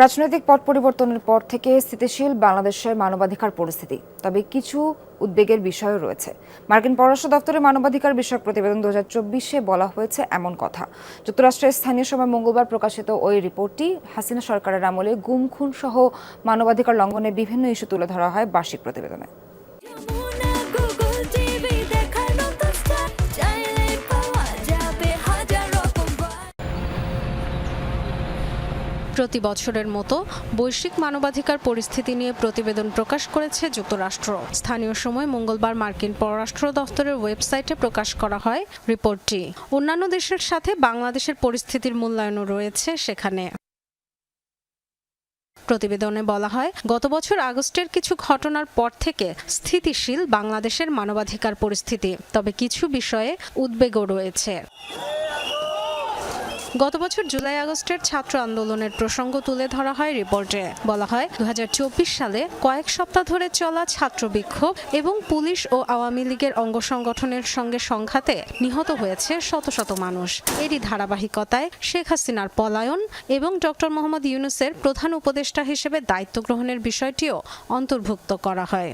রাজনৈতিক পট পরিবর্তনের পর থেকে স্থিতিশীল বাংলাদেশের মানবাধিকার পরিস্থিতি। তবে কিছু উদ্বেগের বিষয়ও রয়েছে। মার্কিন পররাষ্ট্র দপ্তরের মানবাধিকার বিষয়ক প্রতিবেদন দু চব্বিশে বলা হয়েছে এমন কথা। যুক্তরাষ্ট্রের স্থানীয় সময় মঙ্গলবার প্রকাশিত ওই রিপোর্টটি হাসিনা সরকারের আমলে গুম খুন সহ মানবাধিকার লঙ্ঘনের বিভিন্ন ইস্যু তুলে ধরা হয় বার্ষিক প্রতিবেদনে। প্রতি বছরের মতো বৈশ্বিক মানবাধিকার পরিস্থিতি নিয়ে প্রতিবেদন প্রকাশ করেছে যুক্তরাষ্ট্র। স্থানীয় সময় মঙ্গলবার মার্কিন পররাষ্ট্র দফতরের ওয়েবসাইটে প্রকাশ করা হয় রিপোর্টটি। অন্যান্য দেশের সাথে বাংলাদেশের পরিস্থিতির মূল্যায়নও রয়েছে সেখানে। প্রতিবেদনে বলা হয়, গত বছর আগস্টের কিছু ঘটনার পর থেকে স্থিতিশীল বাংলাদেশের মানবাধিকার পরিস্থিতি, তবে কিছু বিষয়ে উদ্বেগও রয়েছে। গত বছর জুলাই আগস্টের ছাত্র আন্দোলনের প্রসঙ্গ তুলে ধরা হয় রিপোর্টে। বলা হয় দু হাজার চব্বিশ সালে কয়েক সপ্তাহ ধরে চলা ছাত্র বিক্ষোভ এবং পুলিশ ও আওয়ামী লীগের অঙ্গ সংগঠনের সঙ্গে সংঘাতে নিহত হয়েছে শত শত মানুষ। এরই ধারাবাহিকতায় শেখ হাসিনার পলায়ন এবং ডক্টর মোহাম্মদ ইউনুসের প্রধান উপদেষ্টা হিসেবে দায়িত্ব গ্রহণের বিষয়টিও অন্তর্ভুক্ত করা হয়।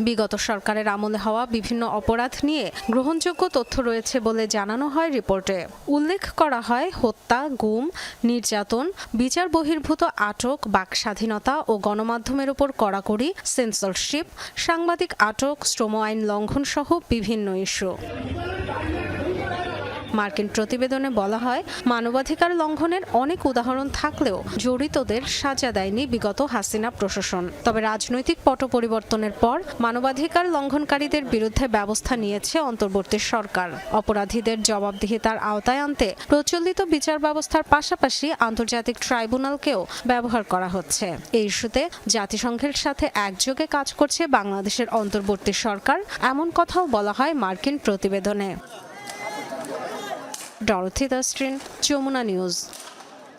বিগত সরকারের আমলে হওয়া বিভিন্ন অপরাধ নিয়ে গ্রহণযোগ্য তথ্য রয়েছে বলে জানানো হয় রিপোর্টে। উল্লেখ করা হয় হত্যা, গুম, নির্যাতন, বিচার বহির্ভূত আটক, বাক স্বাধীনতা ও গণমাধ্যমের উপর কড়াকড়ি সেন্সরশিপ সাংবাদিক আটক, শ্রম আইন লঙ্ঘন সহ বিভিন্ন ইস্যু। মার্কিন প্রতিবেদনে বলা হয়, মানবাধিকার লঙ্ঘনের অনেক উদাহরণ থাকলেও জড়িতদের সাজা দেয়নি বিগত হাসিনা প্রশাসন। তবে রাজনৈতিক পট পরিবর্তনের পর মানবাধিকার লঙ্ঘনকারীদের বিরুদ্ধে ব্যবস্থা নিয়েছে অন্তর্বর্তী সরকার। অপরাধীদের জবাবদিহিতার আওতায় আনতে প্রচলিত বিচার ব্যবস্থার পাশাপাশি আন্তর্জাতিক ট্রাইব্যুনালকেও ব্যবহার করা হচ্ছে। এই ইস্যুতে জাতিসংঘের সাথে একযোগে কাজ করছে বাংলাদেশের অন্তর্বর্তী সরকার, এমন কথাও বলা হয় মার্কিন প্রতিবেদনে। ডরথি দাস্ট্রিন যমুনা নিউজ।